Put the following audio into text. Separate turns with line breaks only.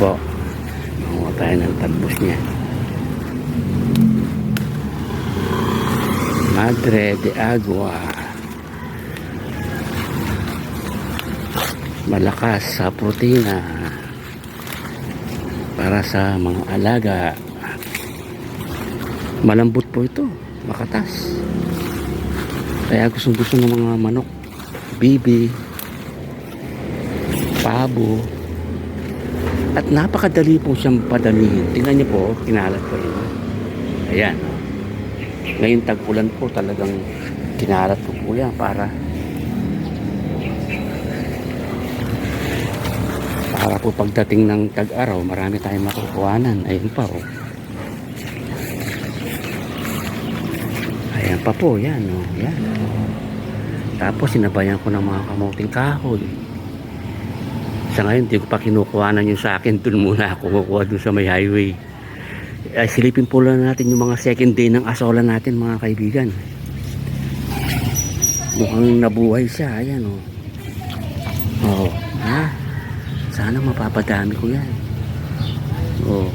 po. Manguha tayo ng talbos niya. Madre de Agua. Malakas sa protina. Para sa mga alaga. Malambot po ito. Makatas. Kaya gustong gusto ng mga manok. Bibi. Pabo. At napakadali po siyang padamihin. Tingnan niyo po, kinalat ko yun. Ayan. Ngayon tag-ulan po talagang kinalat ko po yan para para po pagdating ng tag-araw marami tayong makukuhanan. Ayun pa oh. Ayan pa po, yan oh. Yan. Tapos sinabayan ko ng mga kamuting kahoy. Sa ngayon, hindi ko pa kinukuhanan yung sa akin. Doon muna ako kukuha doon sa may highway. Ay, silipin po lang natin yung mga second day ng asola natin, mga kaibigan. Mukhang nabuhay siya. Ayan, oh. Oo. Ha? Sana mapapadami ko yan. Oo.